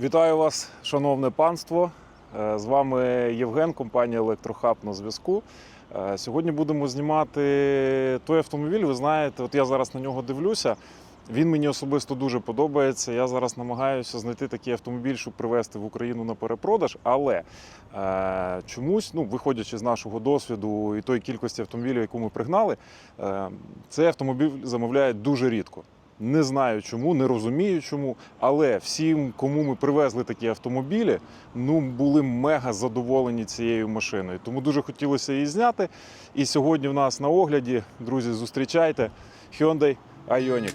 Вітаю вас, шановне панство. Е, З вами Євген, компанія Електрохаб на зв'язку. Е, Сьогодні будемо знімати той автомобіль. Ви знаєте, от я зараз на нього дивлюся. Він мені особисто дуже подобається. Я зараз намагаюся знайти такий автомобіль, щоб привезти в Україну на перепродаж. Але е, чомусь, ну, виходячи з нашого досвіду і тої кількості автомобілів, яку ми пригнали, е, цей автомобіль замовляють дуже рідко. Не знаю чому, не розумію чому, але всім, кому ми привезли такі автомобілі, ну були мега задоволені цією машиною. Тому дуже хотілося її зняти. І сьогодні в нас на огляді, друзі, зустрічайте Hyundai Ioniq.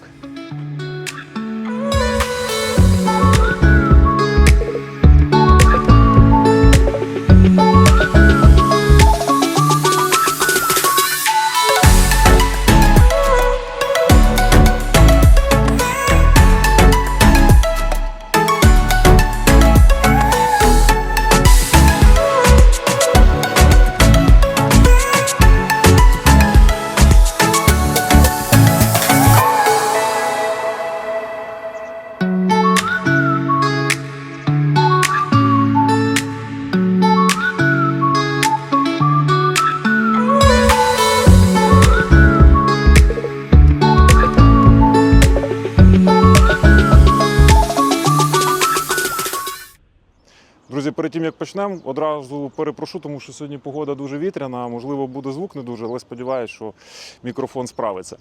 Як почнемо, одразу перепрошу, тому що сьогодні погода дуже вітряна, можливо, буде звук не дуже, але сподіваюся, що мікрофон справиться.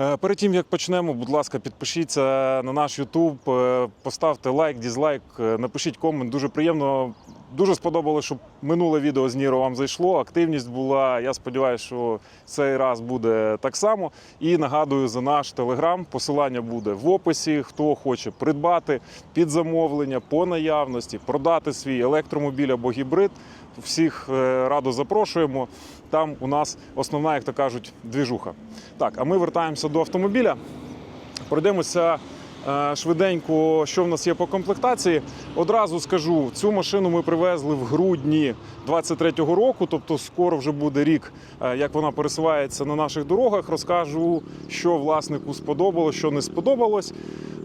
Е, Перед тим як почнемо, будь ласка, підпишіться на наш YouTube, е, поставте лайк, дізлайк, е, напишіть комент. Дуже приємно. Дуже сподобалося, щоб минуле відео з Ніро вам зайшло. Активність була. Я сподіваюся, що цей раз буде так само. І нагадую за наш телеграм. Посилання буде в описі. Хто хоче придбати під замовлення по наявності, продати свій електромобіль або гібрид. Всіх радо запрошуємо. Там у нас основна, як то кажуть, двіжуха. Так, а ми вертаємося до автомобіля. Пройдемося швиденько, що в нас є по комплектації. Одразу скажу, цю машину ми привезли в грудні 23-го року, тобто скоро вже буде рік, е, як вона пересувається на наших дорогах. Розкажу, що власнику сподобалось, що не сподобалось.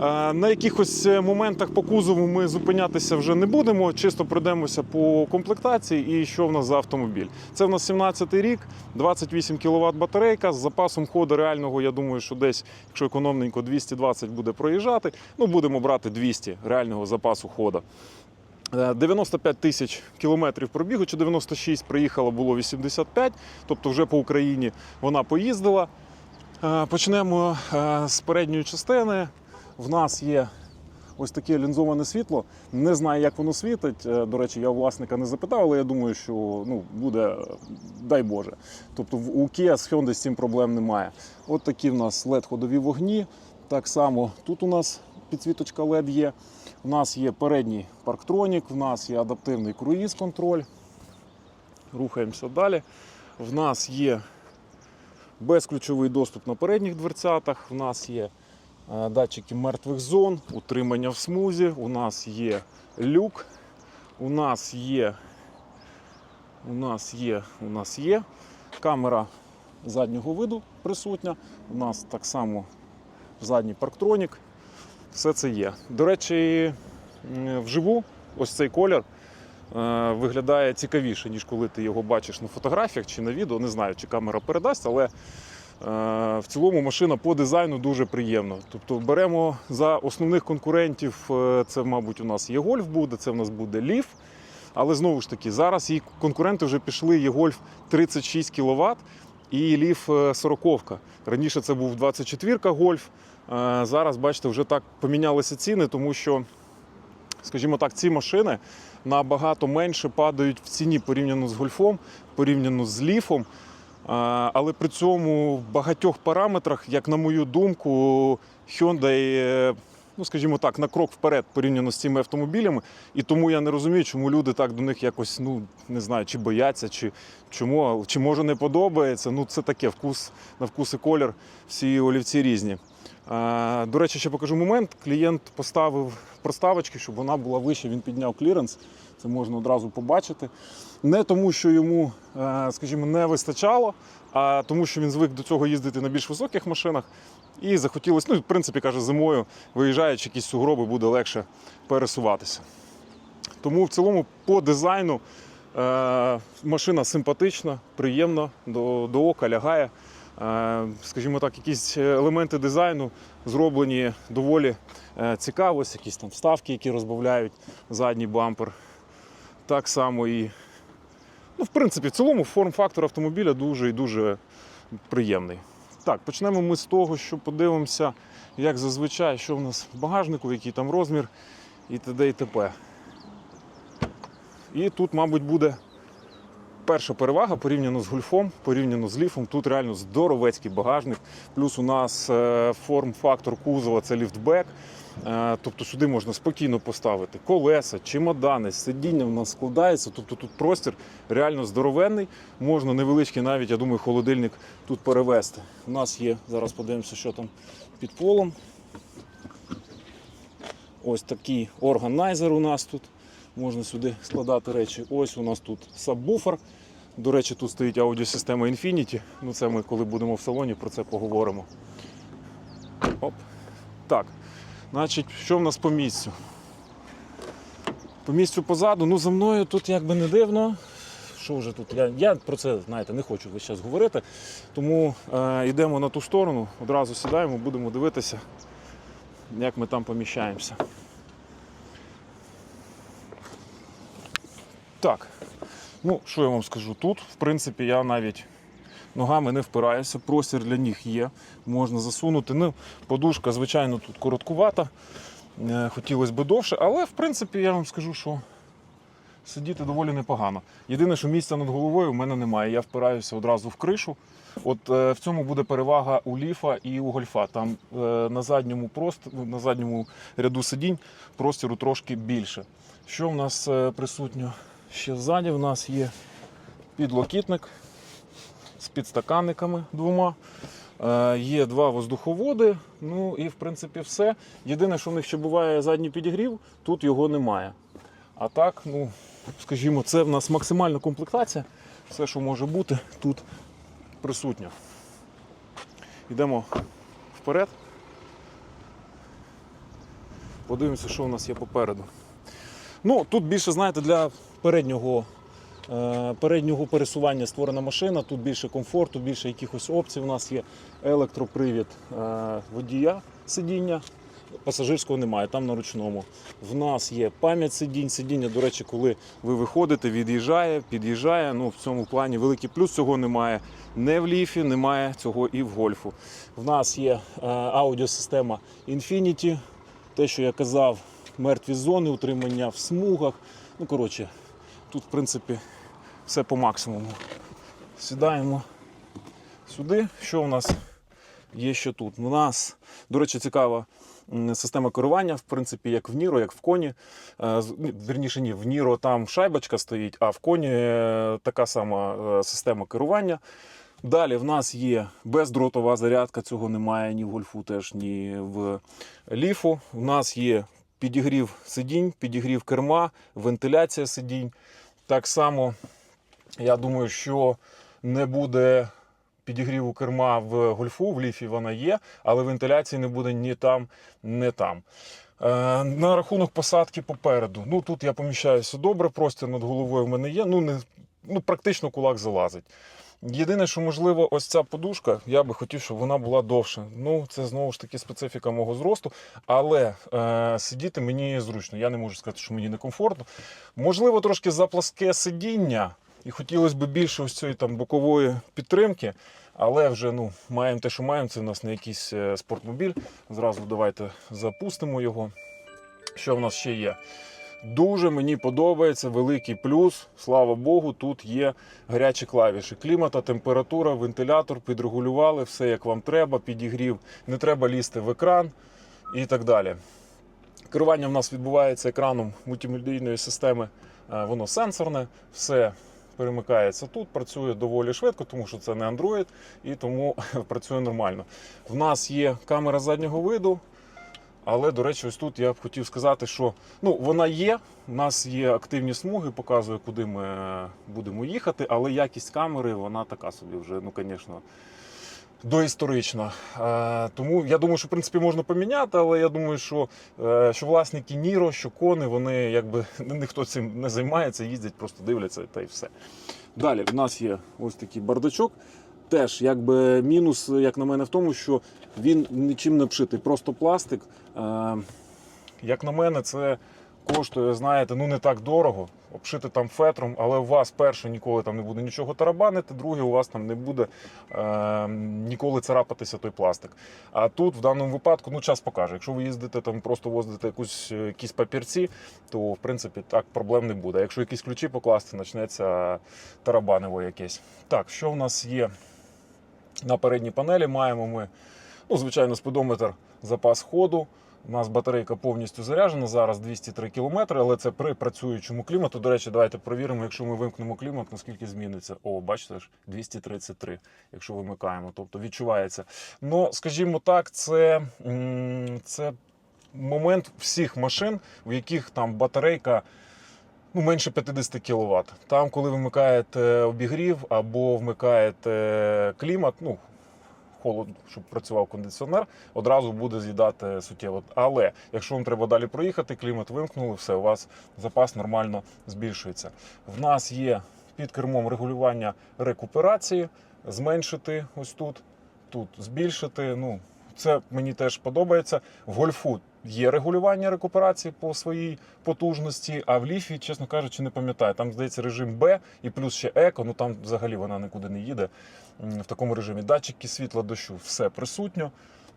Е, На якихось моментах по кузову ми зупинятися вже не будемо. Чисто пройдемося по комплектації і що в нас за автомобіль. Це в нас 17-й рік, 28 кВт батарейка з запасом ходу реального. Я думаю, що десь, якщо економненько, 220 буде проїжджати. Ну будемо брати 200 реального запасу ходу. Е, 95 тисяч кілометрів пробігу, чи 96 приїхало, було 85, тобто вже по Україні вона поїздила. Е, Почнемо е, з передньої частини. В нас є ось таке лінзоване світло. Не знаю, як воно світить. Е, До речі, я власника не запитав, але я думаю, що ну, буде, е, дай Боже. Тобто у Kia з Hyundai з цим проблем немає. От такі в нас LED-ходові вогні. Так само тут у нас підсвіточка LED є. У нас є передній парктронік, в нас є адаптивний круїз-контроль. Рухаємося далі. В нас є безключовий доступ на передніх дверцятах. В нас є е, датчики мертвих зон, утримання в смузі. У нас є люк. У нас є. У нас є, у нас є камера заднього виду присутня. У нас так само задній парктронік. Все це є. До речі, вживу ось цей колір е, виглядає цікавіше, ніж коли ти його бачиш на фотографіях чи на відео. Не знаю, чи камера передасть, але е, в цілому машина по дизайну дуже приємна. Тобто беремо за основних конкурентів, е, це, мабуть, у нас є гольф буде, це в нас буде ліф. Але знову ж таки, зараз її конкуренти вже пішли, є гольф 36 кВт і ліф 40. Раніше це був 24 гольф. Е, Зараз, бачите, вже так помінялися ціни, тому що, скажімо так, ці машини набагато менше падають в ціні порівняно з гольфом, порівняно з ліфом. Е, Але при цьому в багатьох параметрах, як на мою думку, Hyundai, е, ну скажімо так, на крок вперед порівняно з цими автомобілями. І тому я не розумію, чому люди так до них якось, ну не знаю, чи бояться, чи чому, чи може не подобається. Ну це таке вкус на вкус і колір. Всі олівці різні. До речі, ще покажу момент. Клієнт поставив проставочки, щоб вона була вища. Він підняв кліренс. Це можна одразу побачити. Не тому, що йому, е, скажімо, не вистачало, а тому, що він звик до цього їздити на більш високих машинах. І захотілося, ну, в принципі, каже, зимою, виїжджаючи якісь сугроби, буде легше пересуватися. Тому в цілому по дизайну е, машина симпатична, приємна, до, до ока лягає. Е, скажімо так, якісь елементи дизайну зроблені доволі е, цікаво, ось якісь там вставки, які розбавляють задній бампер. Так само і, ну, в принципі, в цілому форм-фактор автомобіля дуже і дуже приємний. Так, почнемо ми з того, що подивимося, як зазвичай, що в нас в багажнику, який там розмір і т.д. і т.п. І тут, мабуть, буде перша перевага порівняно з гольфом, порівняно з ліфом. Тут реально здоровецький багажник. Плюс у нас е, форм-фактор кузова це ліфтбек. Е, Тобто сюди можна спокійно поставити колеса, чемодани, сидіння в нас складається. Тобто тут простір реально здоровенний. Можна невеличкий навіть, я думаю, холодильник тут перевести. У нас є, зараз подивимося, що там під полом. Ось такий органайзер у нас тут. Можна сюди складати речі. Ось у нас тут сабвуфер. До речі, тут стоїть аудіосистема Infinity. Ну це ми коли будемо в салоні, про це поговоримо. Оп. Так. Значить, що в нас по місцю? По місцю позаду, ну за мною тут якби не дивно. Що вже тут? Я, я про це, знаєте, не хочу весь час говорити. Тому е, йдемо на ту сторону, одразу сідаємо, будемо дивитися, як ми там поміщаємося. Так, ну що я вам скажу? Тут, в принципі, я навіть ногами не впираюся, простір для ніг є, можна засунути. Ну, подушка, звичайно, тут короткувата, е, хотілося б довше, але в принципі я вам скажу, що сидіти доволі непогано. Єдине, що місця над головою в мене немає. Я впираюся одразу в кришу. От е, в цьому буде перевага у ліфа і у гольфа. Там е, на задньому прост, на задньому ряду сидінь простіру трошки більше. Що в нас е, присутньо? Ще ззаді в нас є підлокітник з підстаканниками двома. Е, Є два воздуховоди, ну і в принципі все. Єдине, що в них ще буває задній підігрів, тут його немає. А так, ну, скажімо, це в нас максимальна комплектація. Все, що може бути, тут присутньо. Йдемо вперед. Подивимося, що у нас є попереду. Ну, тут більше, знаєте, для переднього, е, переднього пересування створена машина, тут більше комфорту, більше якихось опцій. У нас є електропривід е, водія сидіння. Пасажирського немає, там на ручному. В нас є пам'ять сидінь. Сидіння, до речі, коли ви виходите, від'їжджає, під'їжджає. Ну, в цьому плані великий плюс цього немає. Не в ліфі, немає цього і в гольфу. В нас є е, аудіосистема Infinity, те, що я казав, мертві зони, утримання в смугах. Ну, коротше, тут, в принципі, все по максимуму. Сідаємо сюди. Що у нас є ще тут? У нас, до речі, цікава система керування, в принципі, як в Ніро, як в коні. Е, ні, Вірніше, ні, в Ніро там шайбочка стоїть, а в коні е, така сама е, система керування. Далі в нас є бездротова зарядка, цього немає ні в гольфу, теж ні в ліфу. У нас є підігрів сидінь, підігрів керма, вентиляція сидінь. Так само, я думаю, що не буде підігріву керма в гольфу, в ліфі вона є, але вентиляції не буде ні там, ні там. Е, на рахунок посадки попереду. Ну тут я поміщаюся добре, простір над головою в мене є. Ну, не, ну практично кулак залазить. Єдине, що можливо, ось ця подушка, я би хотів, щоб вона була довше. Ну, це знову ж таки специфіка мого зросту, але е, сидіти мені зручно. Я не можу сказати, що мені некомфортно. Можливо, трошки запласке сидіння, і хотілося б більше ось цієї там бокової підтримки. Але вже ну, маємо те, що маємо. Це у нас не якийсь е, спортмобіль. Зразу давайте запустимо його. Що в нас ще є? Дуже мені подобається великий плюс. Слава Богу, тут є гарячі клавіші. Клімата, температура, вентилятор, підрегулювали, все як вам треба, підігрів. Не треба лізти в екран і так далі. Керування в нас відбувається екраном мультимедійної системи, Е, воно сенсорне, все перемикається тут, працює доволі швидко, тому що це не Android і тому працює нормально. В нас є камера заднього виду. Але, до речі, ось тут я б хотів сказати, що ну, вона є. У нас є активні смуги, показує, куди ми е, будемо їхати, але якість камери вона така собі вже, ну, звісно, доісторична. Е, тому я думаю, що в принципі можна поміняти, але я думаю, що, е, що власники Ніро, що кони, вони якби ніхто цим не займається, їздять, просто дивляться та й все. Далі в нас є ось такий бардачок. Теж якби мінус, як на мене, в тому, що він нічим не обшитий, просто пластик. Е, як на мене, це коштує, знаєте, ну не так дорого. Обшити там фетром, але у вас перше ніколи там не буде нічого тарабанити, друге, у вас там не буде е, ніколи царапатися той пластик. А тут в даному випадку ну час покаже. Якщо ви їздите там, просто возите якусь е, якісь папірці, то в принципі так проблем не буде. Якщо якісь ключі покласти, почнеться тарабанево якесь. Так, що в нас є на передній панелі? Маємо ми, ну, звичайно, спидометр запас ходу. У нас батарейка повністю заряджена, зараз 203 км, але це при працюючому клімату. До речі, давайте провіримо, якщо ми вимкнемо клімат, наскільки зміниться. О, бачите ж, 233, якщо вимикаємо. Тобто відчувається. Ну, скажімо так, це, це момент всіх машин, у яких там батарейка. Ну, менше 50 кВт. Там, коли вмикаєте обігрів або вмикаєте клімат, ну холод, щоб працював кондиціонер, одразу буде з'їдати суттєво. Але якщо вам треба далі проїхати, клімат вимкнули, все, у вас запас нормально збільшується. В нас є під кермом регулювання рекуперації, зменшити ось тут, тут збільшити. Ну, це мені теж подобається. В гольфу є регулювання рекуперації по своїй потужності, а в ліфі, чесно кажучи, не пам'ятаю. Там, здається, режим Б і плюс ще еко, ну там взагалі вона нікуди не їде в такому режимі. Датчики світла дощу, все присутньо.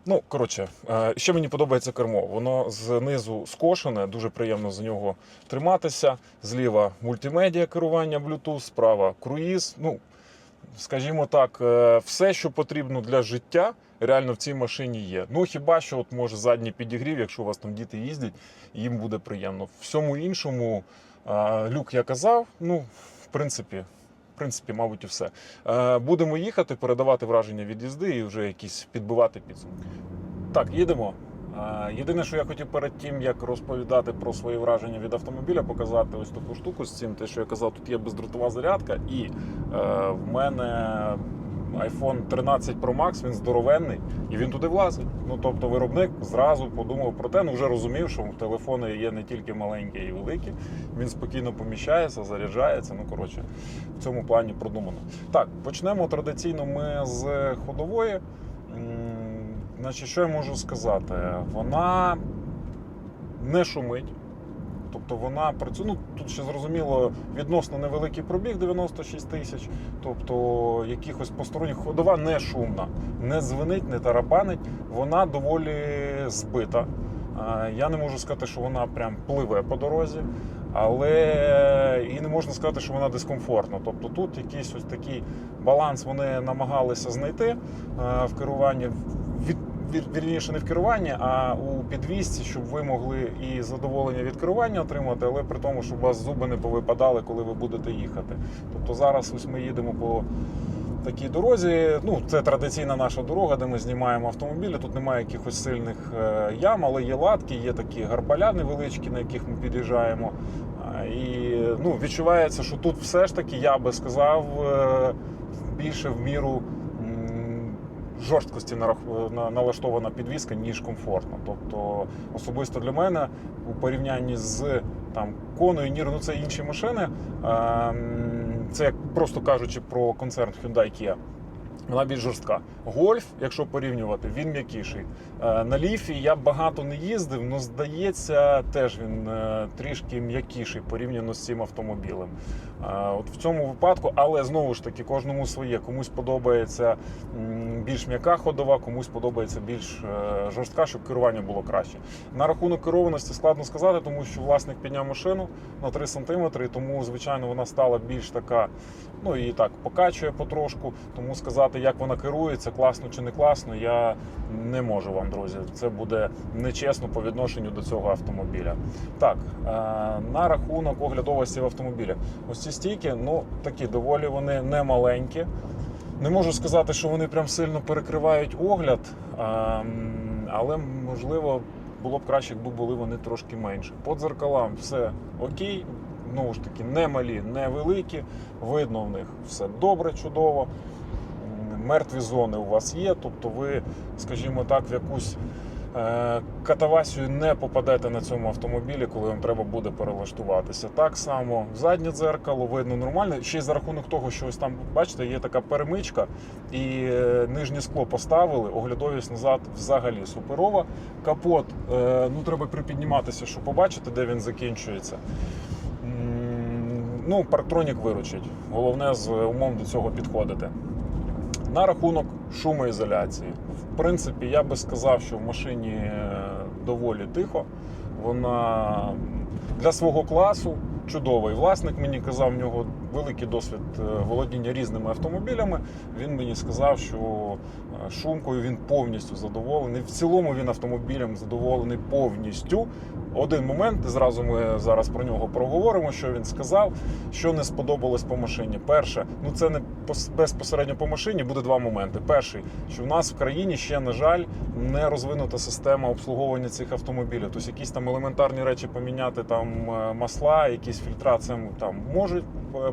Ну, коротше, е, ще мені подобається кермо. Воно знизу скошене, дуже приємно за нього триматися. Зліва мультимедіа керування Bluetooth, справа круїз. Ну, скажімо так, е, все, що потрібно для життя, реально в цій машині є. Ну хіба що, от може задній підігрів, якщо у вас там діти їздять, їм буде приємно. Всьому іншому, е, люк я казав, ну, в принципі. В принципі, мабуть, і все. Е, Будемо їхати, передавати враження від їзди і вже якісь підбивати підсумки. Так, їдемо. Єдине, що я хотів перед тим, як розповідати про свої враження від автомобіля, показати ось таку штуку з цим. Те, що я казав, тут є бездротова зарядка, і е, в мене iPhone 13 Pro Max, він здоровенний і він туди влазить. Ну тобто, виробник зразу подумав про те, ну вже розумів, що телефони є не тільки маленькі і великі. Він спокійно поміщається, заряджається. Ну коротше, в цьому плані продумано. Так, почнемо традиційно ми з ходової. Значить, що я можу сказати? Вона не шумить. Тобто вона працює. Ну тут ще зрозуміло відносно невеликий пробіг 96 тисяч. Тобто якихось посторонніх ходова не шумна, не звенить, не тарабанить. Вона доволі збита. Я не можу сказати, що вона прям пливе по дорозі, але і не можна сказати, що вона дискомфортна. Тобто тут якийсь ось такий баланс вони намагалися знайти в керуванні. Від вірніше не в керуванні, а у підвісці, щоб ви могли і задоволення від керування отримати, але при тому, щоб у вас зуби не повипадали, коли ви будете їхати. Тобто зараз ось ми їдемо по такій дорозі. Ну, це традиційна наша дорога, де ми знімаємо автомобілі. Тут немає якихось сильних е, ям, але є латки, є такі гарбаля невеличкі, на яких ми під'їжджаємо. І ну, відчувається, що тут все ж таки, я би сказав, е, більше в міру жорсткості налаштована підвіска, ніж комфортно. Тобто, особисто для мене у порівнянні з там коною, Нір, ну це інші машини. ем, Це як просто кажучи про концерн Hyundai Kia. Вона більш жорстка. Гольф, якщо порівнювати, він м'якіший. Е, На ліфі я багато не їздив, але здається, теж він е, трішки м'якіший порівняно з цим автомобілем. Е, От в цьому випадку, але знову ж таки, кожному своє. Комусь подобається більш м'яка ходова, комусь подобається більш жорстка, щоб керування було краще. На рахунок керованості складно сказати, тому що власник підняв машину на 3 см, і тому, звичайно, вона стала більш така, ну і так покачує потрошку. Тому сказати, як вона керується, класно чи не класно, я не можу вам, друзі. Це буде нечесно по відношенню до цього автомобіля. Так, е, на рахунок оглядовості в автомобілі. Ось ці стійки, ну такі доволі вони не маленькі. Не можу сказати, що вони прям сильно перекривають огляд, ем, але можливо було б краще, якби були вони трошки менше. По дзеркалам все окей. Знову ж таки, не малі, не великі. Видно в них все добре, чудово. Мертві зони у вас є, тобто ви, скажімо так, в якусь е, катавасію не попадете на цьому автомобілі, коли вам треба буде перелаштуватися. Так само заднє дзеркало видно нормально. Ще й за рахунок того, що ось там, бачите, є така перемичка, і е, нижнє скло поставили, оглядовість назад взагалі суперова. Капот, е, ну треба припідніматися, щоб побачити, де він закінчується. Ну, парктронік виручить. Головне з умом до цього підходити. На рахунок шумоізоляції. В принципі, я би сказав, що в машині е, доволі тихо. Вона для свого класу чудовий. Власник мені казав, в нього великий досвід е, володіння різними автомобілями. Він мені сказав, що шумкою він повністю задоволений. В цілому він автомобілем задоволений повністю. Один момент, зразу ми зараз про нього проговоримо, що він сказав, що не сподобалось по машині. Перше, ну це не пос- безпосередньо по машині, буде два моменти. Перший, що в нас в країні ще, на жаль, не розвинута система обслуговування цих автомобілів. Тобто якісь там елементарні речі поміняти, там е, масла, якісь фільтра, це там можуть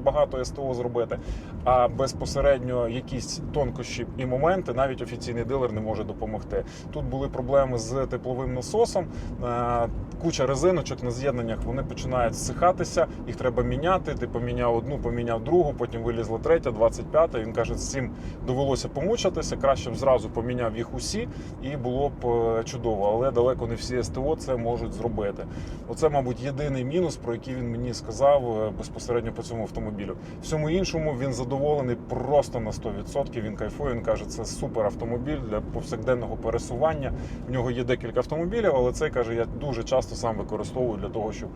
багато СТО зробити. А безпосередньо якісь тонкощі і моменти навіть офіційний дилер не може допомогти. Тут були проблеми з тепловим насосом. е, Куча резиночок на з'єднаннях вони починають зсихатися, їх треба міняти. Ти поміняв одну, поміняв другу, потім вилізла третя, 25-та. Він каже, з цим довелося помучитися. Краще б зразу поміняв їх усі, і було б е, чудово. Але далеко не всі СТО це можуть зробити. Оце, мабуть, єдиний мінус, про який він мені сказав е, безпосередньо по цьому автомобілю. Всьому іншому він задоволений просто на 100%. Він кайфує. Він каже, це супер автомобіль для повсякденного пересування. В нього є декілька автомобілів, але цей каже, я дуже часто сам використовую для того, щоб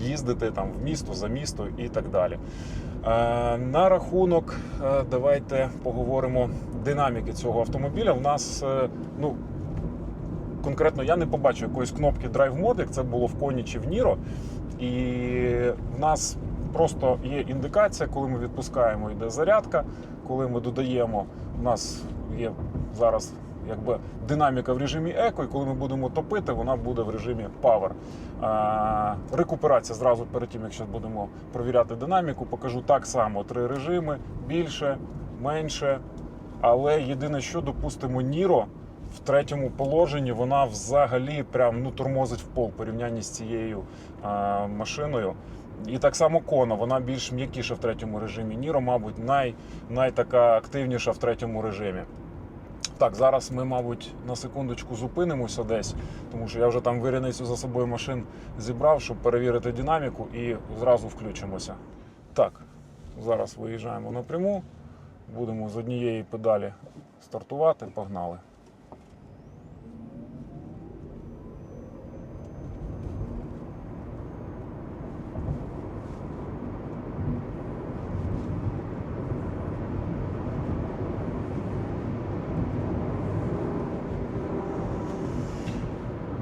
їздити там в місто за місто і так далі. Е, на рахунок, е, давайте поговоримо динаміки цього автомобіля. У нас е, ну. Конкретно я не побачу якоїсь кнопки Drive Mode, як це було в коні чи в Ніро. І в нас просто є індикація, коли ми відпускаємо, йде зарядка. Коли ми додаємо, у нас є зараз якби динаміка в режимі еко, і коли ми будемо топити, вона буде в режимі Power. А, рекуперація зразу перед тим, як зараз будемо провіряти динаміку, покажу так само: три режими, більше, менше. Але єдине, що допустимо, Ніро в третьому положенні вона взагалі прям ну тормозить в пол порівнянні з цією а, машиною. І так само Кона, вона більш м'якіша в третьому режимі. Ніро, мабуть, най, най така активніша в третьому режимі. Так, зараз ми, мабуть, на секундочку зупинимося десь, тому що я вже там виріницю за собою машин зібрав, щоб перевірити динаміку і зразу включимося. Так, зараз виїжджаємо напряму, будемо з однієї педалі стартувати, погнали.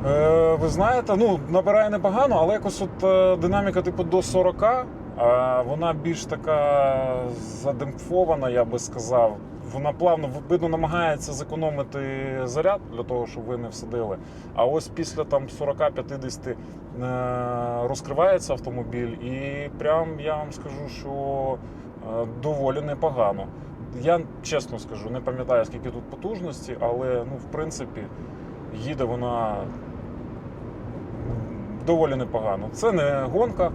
Е, ви знаєте, ну набирає непогано, але якось от е, динаміка типу до 40, а вона більш така задемпфована, я би сказав. Вона плавно видно намагається зекономити заряд для того, щоб ви не всадили. А ось після там 40-50 е, розкривається автомобіль, і прям я вам скажу, що е, доволі непогано. Я чесно скажу, не пам'ятаю скільки тут потужності, але ну, в принципі їде вона доволі непогано. Це не гонка,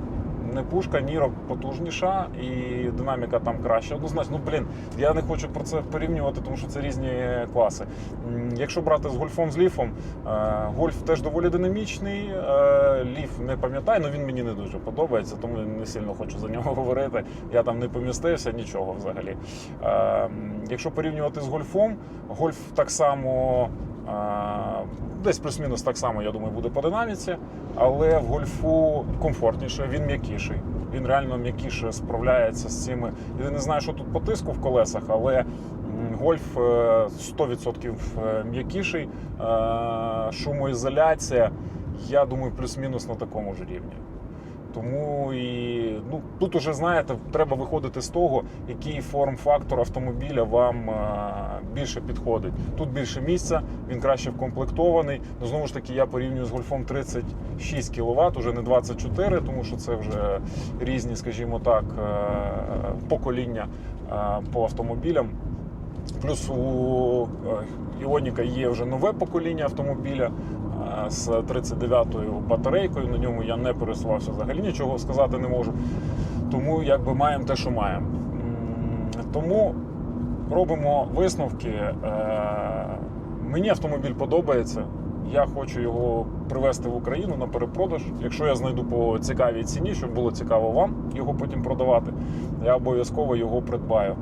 не пушка, Ніро потужніша і динаміка там краща. Однозначно, ну блін, я не хочу про це порівнювати, тому що це різні класи. Якщо брати з гольфом з ліфом, е, гольф теж доволі динамічний. е, Ліф не пам'ятаю, але він мені не дуже подобається, тому не сильно хочу за нього говорити. Я там не помістився, нічого взагалі. Е, Якщо порівнювати з гольфом, гольф так само. Е, Десь плюс-мінус так само, я думаю, буде по динаміці, але в гольфу комфортніше, він м'якіший. Він реально м'якіше справляється з цими. Я не знаю, що тут по тиску в колесах, але гольф е, 100% м'якіший. Е, Шумоізоляція, я думаю, плюс-мінус на такому ж рівні. Тому і ну тут уже знаєте, треба виходити з того, який форм-фактор автомобіля вам е, більше підходить. Тут більше місця, він краще вкомплектований. Ну знову ж таки, я порівнюю з гольфом 36 кВт, уже не 24, тому що це вже різні, скажімо так, е, покоління е, по автомобілям. Плюс у е, Іоніка є вже нове покоління автомобіля з 39-ю батарейкою. На ньому я не пересувався взагалі, нічого сказати не можу. Тому якби маємо те, що маємо. Тому робимо висновки. Е, Мені автомобіль подобається. Я хочу його привезти в Україну на перепродаж. Якщо я знайду по цікавій ціні, щоб було цікаво вам його потім продавати, я обов'язково його придбаю.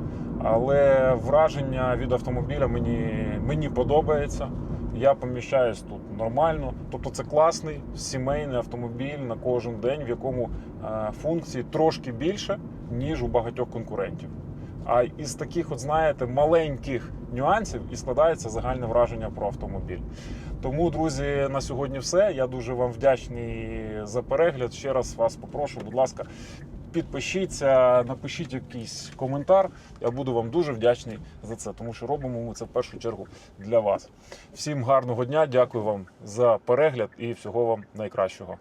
Але враження від автомобіля мені, мені подобається. Я поміщаюсь тут нормально. Тобто це класний сімейний автомобіль на кожен день, в якому е, функцій трошки більше, ніж у багатьох конкурентів. А із таких, от знаєте, маленьких нюансів і складається загальне враження про автомобіль. Тому, друзі, на сьогодні все. Я дуже вам вдячний за перегляд. Ще раз вас попрошу, будь ласка, підпишіться, напишіть якийсь коментар. Я буду вам дуже вдячний за це, тому що робимо ми це в першу чергу для вас. Всім гарного дня, дякую вам за перегляд і всього вам найкращого.